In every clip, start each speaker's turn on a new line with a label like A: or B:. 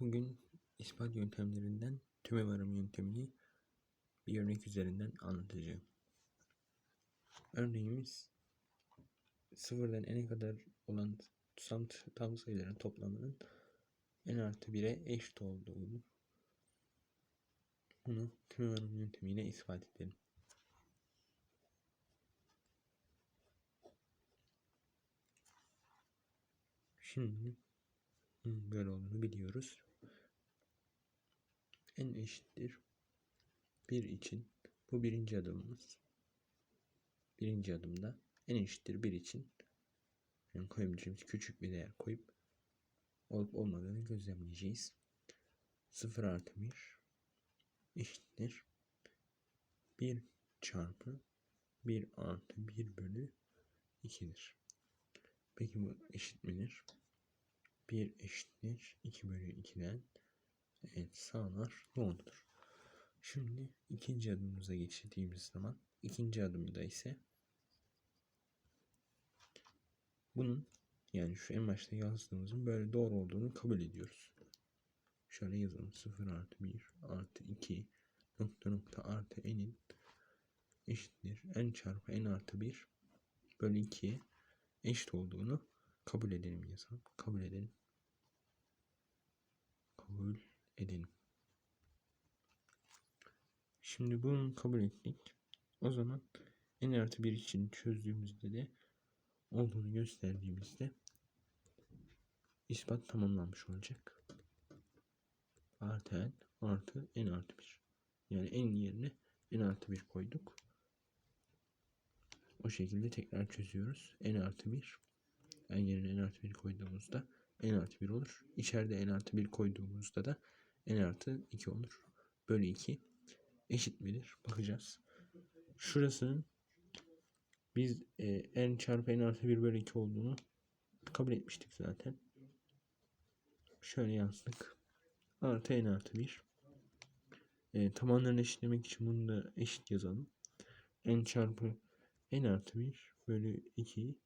A: Bugün ispat yöntemlerinden tümel arama yöntemini bir örnek üzerinden anlatacağım. Örneğimiz sıfırdan n'e kadar olan tam, tam sayıların toplamının n artı 1'e eşit olduğunu bunu tümel arama yöntemiyle ispat edelim. Şimdi böyle olduğunu biliyoruz. n eşittir 1 için bu birinci adımımız. Birinci adımda n eşittir 1 için yani koyabileceğimiz küçük bir değer koyup olup olmadığını gözlemleyeceğiz. 0 artı 1 eşittir 1 çarpı 1 artı 1 bölü 2'dir. Peki bu eşit midir? 1 eşittir 2 bölü 2'den evet sağlar doğrudur. Şimdi ikinci adımımıza geçtiğimiz zaman ikinci adımda ise bunun yani şu en başta yazdığımızın böyle doğru olduğunu kabul ediyoruz. Şöyle yazalım 0 artı 1 artı 2 nokta nokta artı n'in eşittir n çarpı n artı 1 bölü 2'ye eşit olduğunu kabul edelim yazalım. Kabul edelim. Kabul edelim. Şimdi bunu kabul ettik. O zaman n artı 1 için çözdüğümüzde de olduğunu gösterdiğimizde ispat tamamlanmış olacak. Artı n artı n artı 1. Yani n yerine n artı 1 koyduk. O şekilde tekrar çözüyoruz. n artı 1 n yerine n artı 1 koyduğumuzda n artı 1 olur. İçeride n artı 1 koyduğumuzda da n artı 2 olur. Bölü 2 eşit midir? Bakacağız. Şurasının biz e, n çarpı n artı 1 bölü 2 olduğunu kabul etmiştik zaten. Şöyle yazdık. Artı n artı 1. E, tabanlarını eşitlemek için bunu da eşit yazalım. n çarpı n artı 1 bölü 2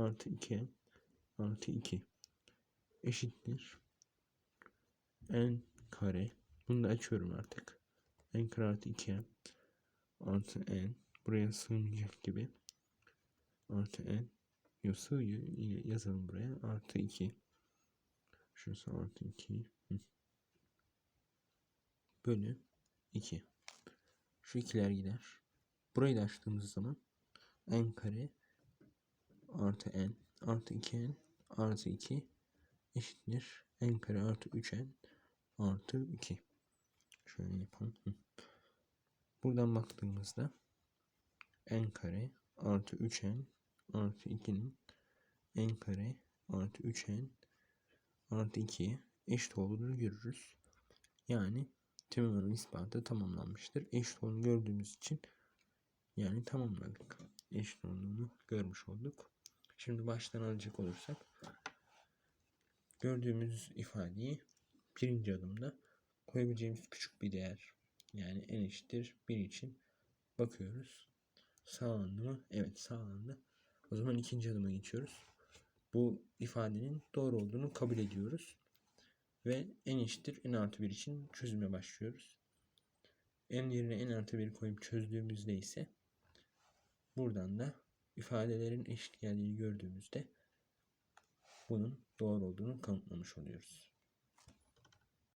A: artı 2 artı 2 eşittir. n kare. Bunu da açıyorum artık. n kare artı 2 artı n. Buraya sığmayacak gibi. Artı n. Yok sığıyor. Yine yazalım buraya. Artı 2. Şurası artı 2. Bölü 2. Şu ikiler gider. Burayı da açtığımız zaman n kare artı n artı 2n artı 2 eşittir n kare artı 3n artı 2. Şöyle yapalım. Buradan baktığımızda n kare artı 3n artı 2'nin n kare artı 3n artı 2'ye eşit olduğunu görürüz. Yani teorem ispatı tamamlanmıştır. Eşit olduğunu gördüğümüz için yani tamamladık. Eşit olduğunu görmüş olduk. Şimdi baştan alacak olursak gördüğümüz ifadeyi birinci adımda koyabileceğimiz küçük bir değer yani n eşittir 1 için bakıyoruz. Sağlandı mı? Evet sağlandı. O zaman ikinci adıma geçiyoruz. Bu ifadenin doğru olduğunu kabul ediyoruz. Ve n eşittir n artı 1 için çözüme başlıyoruz. n yerine n artı 1 koyup çözdüğümüzde ise buradan da ifadelerin eşit geldiğini gördüğümüzde bunun doğru olduğunu kanıtlamış oluyoruz.